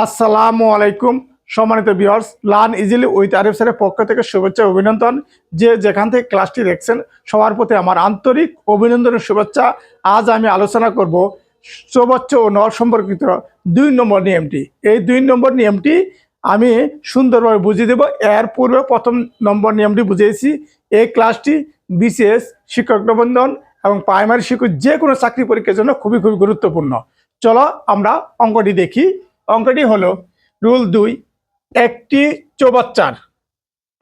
আসসালামু আলাইকুম, সম্মানিত viewers learn easily with Arif স্যারের পক্ষ থেকে শুভেচ্ছা অভিনন্দন। যে যেখান থেকে ক্লাসটি দেখছেন, সবার প্রতি আমার আন্তরিক অভিনন্দনের শুভেচ্ছা। আজ আমি আলোচনা করব চৌবাচ্চ ও নল সম্পর্কিত দুই নম্বর নিয়মটি। এই দুই নম্বর নিয়মটি আমি সুন্দরভাবে বুঝিয়ে দেব। এর পূর্বে প্রথম নম্বর নিয়মটি বুঝিয়েছি। এই ক্লাসটি বিসিএস, শিক্ষক নিবন্ধন এবং প্রাইমারি শিক্ষক যে কোনো চাকরি পরীক্ষার জন্য খুবই খুবই গুরুত্বপূর্ণ। চলো আমরা অঙ্কটি দেখি। অঙ্কটি হলো রুল দুই, একটি চৌবাচ্চার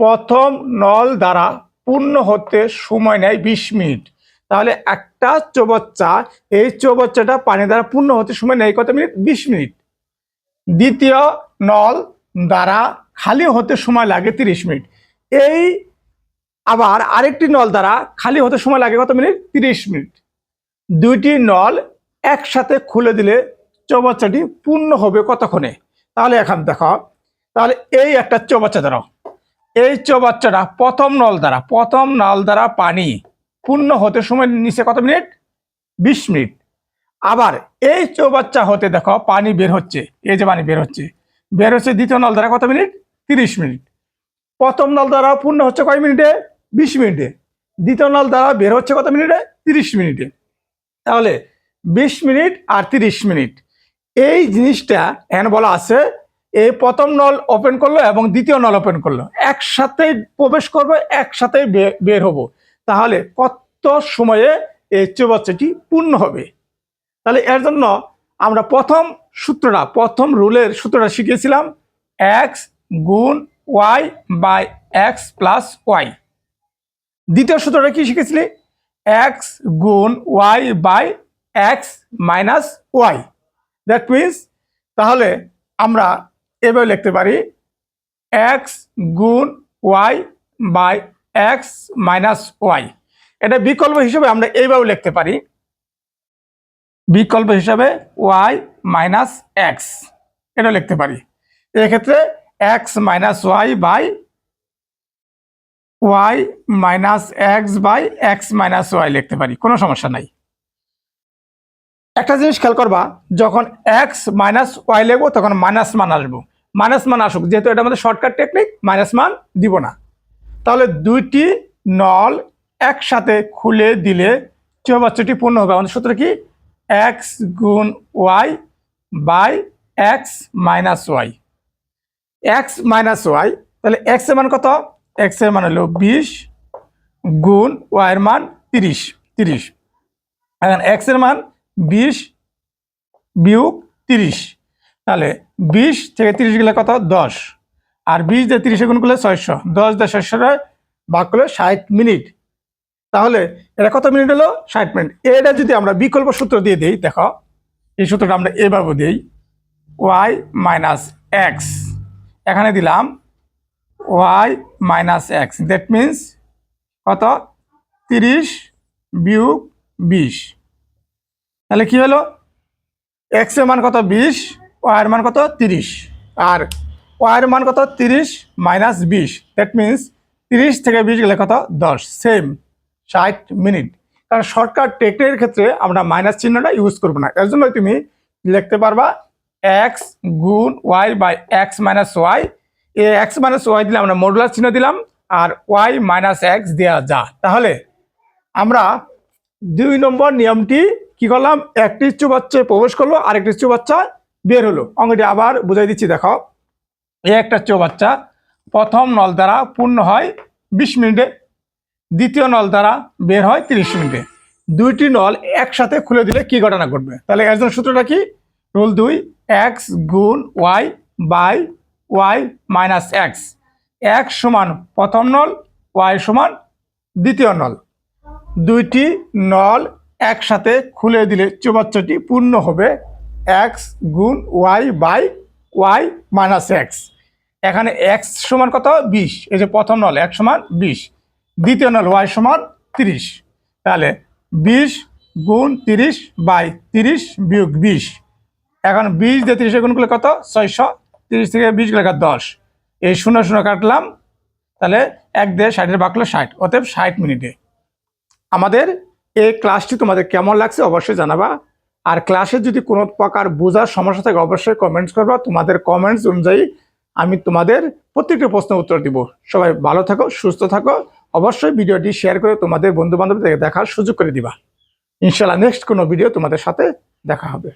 প্রথম নল দ্বারা পূর্ণ হতে সময় নেয় বিশ মিনিট। তাহলে একটা চৌবাচ্চা, এই চৌবাচ্চাটা পানি দ্বারা পূর্ণ হতে সময় নেয় কত মিনিট? বিশ মিনিট। দ্বিতীয় নল দ্বারা খালি হতে সময় লাগে তিরিশ মিনিট। এই আবার আরেকটি নল দ্বারা খালি হতে সময় লাগে কত মিনিট? তিরিশ মিনিট। দুইটি নল একসাথে খুলে দিলে চৌবাচ্চাটি পূর্ণ হবে কতক্ষণে? তাহলে এখন দেখো। তাহলে এই একটা চৌবাচ্চা ধরো। এই চৌবাচ্চাটা প্রথম নল দ্বারা, প্রথম নল দ্বারা পানি পূর্ণ হতে সময় নিচে কত মিনিট? বিশ মিনিট। আবার এই চৌবাচ্চা হতে দেখো, পানি বের হচ্ছে। এই যে পানি বের হচ্ছে। বের হচ্ছে দ্বিতীয় নল দ্বারা কত মিনিট? তিরিশ মিনিট। প্রথম নল দ্বারা পূর্ণ হচ্ছে কয় মিনিটে? বিশ মিনিটে। দ্বিতীয় নল দ্বারা বের হচ্ছে কত মিনিটে? তিরিশ মিনিটে। তাহলে বিশ মিনিট আর তিরিশ মিনিট। এই জিনিসটা এন বলা আছে, এই প্রথম নল ওপেন করল এবং দ্বিতীয় নল ওপেন করল। একসাথে প্রবেশ করব, একসাথে বের হব। তাহলে কত সময়ে এই চৌবাচ্চাটি পূর্ণ হবে? তাহলে এর জন্য আমরা প্রথম সূত্রটা, প্রথম রুলের সূত্রটা শিখেছিলাম এক্স গুণ y by x plus y দ্বিতীয় সূত্রটা কি শিখেছিলি? এক্স গুণ y by x minus y that means তাহলে আমরা এভাবে লিখতে পারি এক্স গুণ y by x minus y এটা বিকল্প হিসেবে আমরা এইভাবে লিখতে পারি। বিকল্প হিসাবে ওয়াই মাইনাস এক্স এটা লিখতে পারি। এক্ষেত্রে x minus y by y minus x by x minus y লিখতে পারি। কোনো সমস্যা নাই। একটা জিনিস খেয়াল করবা, যখন এক্স মাইনাস ওয়াই লিখব, তখন মাইনাস মান আসব। মাইনাস মান আসুক, যেহেতু এটা আমাদের শর্টকাট টেকনিক মাইনাস মান দিব না। তাহলে দুইটি নল একসাথে খুলে দিলে চৌবাচ্চাটি পূর্ণ হবে। আমাদের সূত্র কি? এক্স গুণ y by x minus y x minus y তাহলে এক্সের মান কত? এক্সের মান হলো বিশ গুণ ওয়াই এর মান তিরিশ তিরিশ। এখন এক্সের মান বিশ বিয়োগ তিরিশ। তাহলে বিশ থেকে তিরিশ গেলে কত? দশ। আর বিশ দিয়ে তিরিশে গুণ করলে ছয়শো। দশ দিয়ে ছয়শো ভাগ করলে ষাট মিনিট। তাহলে এটা কত মিনিট হলো? ষাট মিনিট। এটা যদি আমরা বিকল্প সূত্র দিয়ে দিই, দেখো, এই সূত্রটা আমরা এভাবে দিই। Y minus x. এখানে দিলাম y minus x. That means কত? তিরিশ বিয়োগ বিশ। তাহলে কি হলো? এক্সের মান কত? বিশ ওয়াইয়ের মান কত? তিরিশ। আর ওয়াইয়ের মান কত? তিরিশ মাইনাস বিশ। দ্যাট মিন্স তিরিশ থেকে বিশ গেলে কত? দশ। সেম ষাট মিনিট কারণ শর্টকাট টেকনিকের ক্ষেত্রে আমরা মাইনাস চিহ্নটা ইউজ করব না। এর জন্য তুমি লিখতে পারবা এক্স গুণ y by x minus y A x minus y দিলে আমরা মডুলার চিহ্ন দিলাম আর ওয়াই মাইনাস এক্স দেওয়া যা। তাহলে আমরা দুই নম্বর নিয়মটি কি করলাম? একটি চুবাচ্চায় প্রবেশ করল, আরেকটি চুবাচ্চা বের হলো। অঙ্গটি আবার বুঝাই দিচ্ছি, দেখো। এই একটা চৌবাচ্চা প্রথম নল দ্বারা পূর্ণ হয় বিশ মিনিটে, দ্বিতীয় নল দ্বারা বের হয় তিরিশ মিনিটে। দুইটি নল একসাথে খুলে দিলে কি ঘটনা ঘটবে? তাহলে একজন সূত্রটা কি? রুল দুই এক্স গুণ y by y minus x x সমান প্রথম নল ওয়াই সমান দ্বিতীয় নল। দুইটি নল একসাথে খুলে দিলে চৌবাচ্চাটি পূর্ণ হবে এক্স গুণ y by y minus x এখানে এক্স সমান কত? বিশ। এই যে প্রথম নল এক সমান বিশ। দ্বিতীয় নল ওয়াই সমান তিরিশ। তাহলে বিশ গুণ তিরিশ বাই তিরিশ বিয়োগ বিশ। এখন বিশ দিয়ে তিরিশে গুণ করলে কত? ছয়শো। তিরিশ থেকে বিশ গেলে দশ। এই শূন্য শূন্য কাটলাম। তাহলে এক দিয়ে ষাটের বাকলো ষাট। অতএব ষাট মিনিটে। আমাদের এই ক্লাসটি তোমাদের কেমন লাগছে অবশ্যই জানাবা। আর ক্লাসে যদি কোনো প্রকার বোঝার সমস্যা থাকে, অবশ্যই কমেন্টস করবা। তোমাদের কমেন্টস অনুযায়ী আমি তোমাদের প্রত্যেকটা প্রশ্নের উত্তর দিব। সবাই ভালো থাকো, সুস্থ থাকো। অবশ্যই ভিডিওটি শেয়ার করে তোমাদের বন্ধু বান্ধবদের দেখার সুযোগ করে দিবা। ইনশাল্লাহ নেক্সট কোনো ভিডিও তোমাদের সাথে দেখা হবে।